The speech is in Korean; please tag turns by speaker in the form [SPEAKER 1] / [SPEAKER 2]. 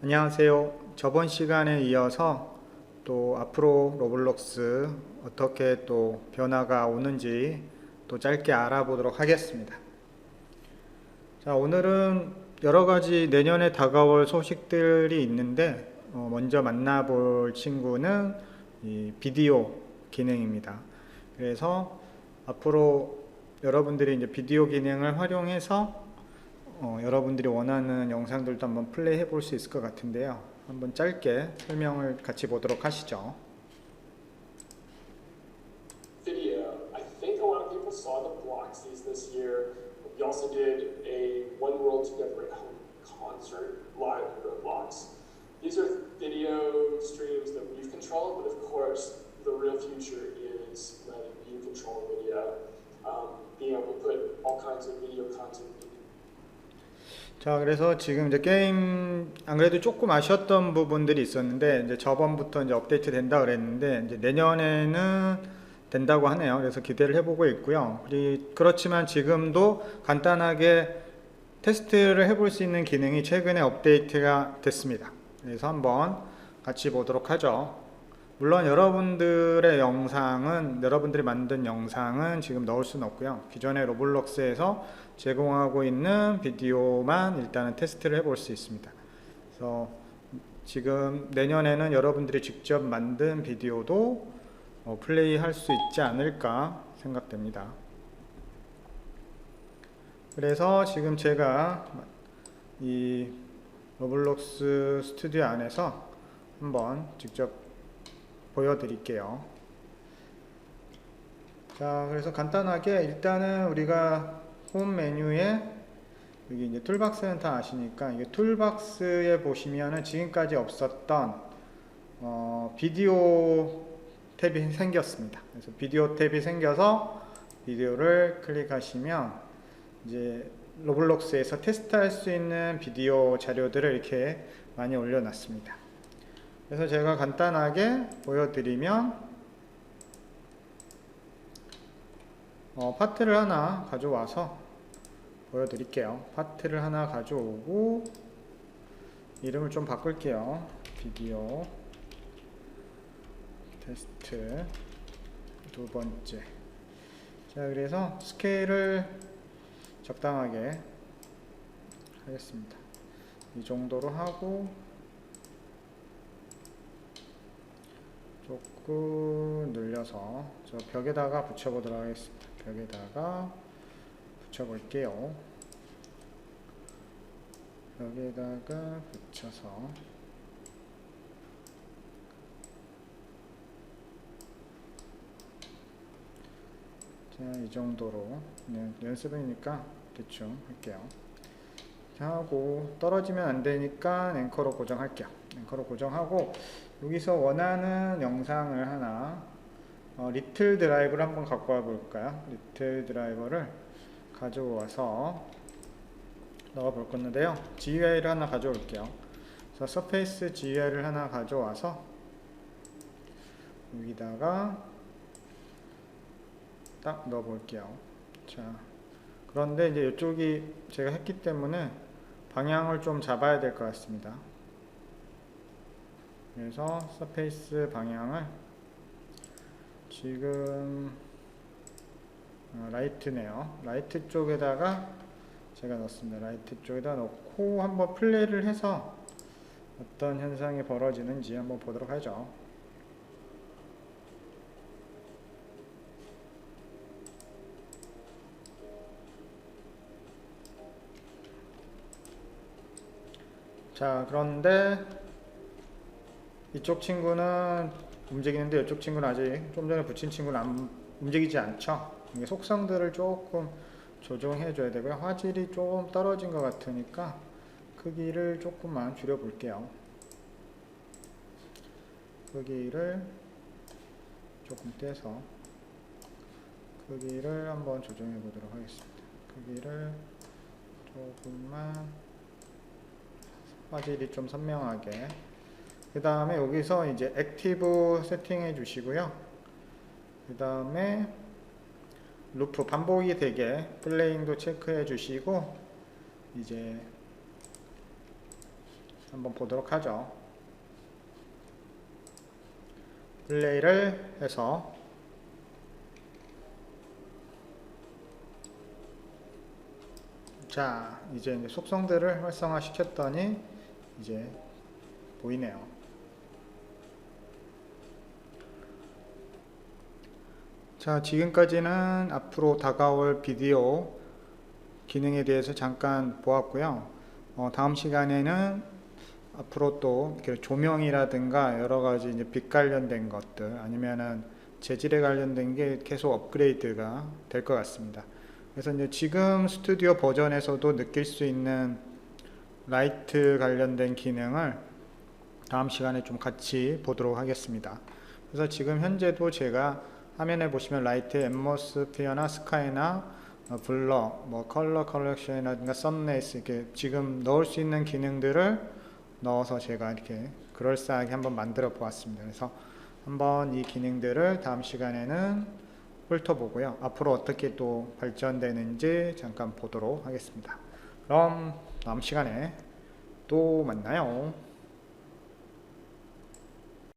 [SPEAKER 1] 안녕하세요. 저번 시간에 이어서 또 앞으로 로블록스 어떻게 또 변화가 오는지 또 짧게 알아보도록 하겠습니다. 자, 오늘은 여러 가지 내년에 다가올 소식들이 있는데 어, 먼저 만나볼 친구는 이 비디오 기능입니다. 그래서 앞으로 여러분들이 이제 비디오 기능을 활용해서 어, 여러분들이 원하는 영상들도 한번 플레이 해 볼 수 있을 것 같은데요. 한번 짧게 설명을 같이 보도록 하시죠.
[SPEAKER 2] video. I think a lot of people saw the Bloxies this year. We also did a One World Together at Home concert live in Roblox. These are
[SPEAKER 1] 자, 그래서 지금 이제 게임 안 그래도 조금 아쉬웠던 부분들이 있었는데 이제 저번부터 이제 업데이트 된다 그랬는데 이제 내년에는 된다고 하네요. 그래서 기대를 해보고 있고요. 그렇지만 지금도 간단하게 테스트를 해볼 수 있는 기능이 최근에 업데이트가 됐습니다. 그래서 한번 같이 보도록 하죠. 물론 여러분들의 영상은 여러분들이 만든 영상은 지금 넣을 수는 없고요. 기존의 로블록스에서 제공하고 있는 비디오만 일단은 테스트를 해볼 수 있습니다. 그래서 지금 내년에는 여러분들이 직접 만든 비디오도 어, 플레이할 수 있지 않을까 생각됩니다. 그래서 지금 제가 이 로블록스 스튜디오 안에서 한번 직접 보여드릴게요. 자, 그래서 간단하게 일단은 우리가 홈 메뉴에 여기 이제 툴박스는 다 아시니까 이게 툴박스에 보시면은 지금까지 없었던 어, 비디오 탭이 생겼습니다. 그래서 비디오 탭이 생겨서 비디오를 클릭하시면 이제 로블록스에서 테스트할 수 있는 비디오 자료들을 이렇게 많이 올려놨습니다. 그래서 제가 간단하게 보여드리면 어, 파트를 하나 가져와서 보여드릴게요. 파트를 하나 가져오고 이름을 좀 바꿀게요. 비디오 테스트 두 번째. 자, 그래서 스케일을 적당하게 하겠습니다. 이 정도로 하고 조금 늘려서 저 벽에다가 붙여보도록 하겠습니다. 벽에다가 붙여볼게요. 벽에다가 붙여서 자, 이 정도로 네, 연습이니까 대충 할게요. 자, 하고 떨어지면 안 되니까 앵커로 고정할게요. 앵커로 고정하고 여기서 원하는 영상을 하나 어, 리틀 드라이브를 한번 갖고 와 볼까요? 리틀 드라이버를 가져와서 넣어 볼 건데요. GUI를 하나 가져올게요. 그래서 서페이스 GUI를 하나 가져와서 여기다가 딱 넣어 볼게요. 자, 그런데 이제 이쪽이 제가 했기 때문에 방향을 좀 잡아야 될 것 같습니다. 그래서 서페이스 방향을 지금 어, 라이트네요. 라이트 쪽에다가 제가 넣습니다. 라이트 쪽에다 넣고 한번 플레이를 해서 어떤 현상이 벌어지는지 한번 보도록 하죠. 자, 그런데 이쪽 친구는 움직이는데 이쪽 친구는 아직 좀 전에 붙인 친구는 안 움직이지 않죠. 속성들을 조금 조정해 줘야 되고요. 화질이 좀 떨어진 것 같으니까 크기를 조금만 줄여 볼게요. 크기를 조금 떼서 크기를 한번 조정해 보도록 하겠습니다. 크기를 조금만 화질이 좀 선명하게 그 다음에 여기서 이제 액티브 세팅해 주시고요 그 다음에 루프 반복이 되게 플레잉도 체크해 주시고 이제 한번 보도록 하죠. 플레이를 해서 자 이제 속성들을 활성화 시켰더니 이제 보이네요. 자 지금까지는 앞으로 다가올 비디오 기능에 대해서 잠깐 보았고요. 어, 다음 시간에는 앞으로 또 조명이라든가 여러 가지 이제 빛 관련된 것들 아니면은 재질에 관련된 게 계속 업그레이드가 될 것 같습니다. 그래서 이제 지금 스튜디오 버전에서도 느낄 수 있는 라이트 관련된 기능을 다음 시간에 좀 같이 보도록 하겠습니다. 그래서 지금 현재도 제가 화면에 보시면 라이트 앰모스피어나 스카이나 어, 블러, 뭐 컬러 컬렉션이라든가 썸네이스 이렇게 지금 넣을 수 있는 기능들을 넣어서 제가 이렇게 그럴싸하게 한번 만들어 보았습니다. 그래서 한번 이 기능들을 다음 시간에는 훑어보고요. 앞으로 어떻게 또 발전되는지 잠깐 보도록 하겠습니다. 그럼 다음 시간에 또 만나요.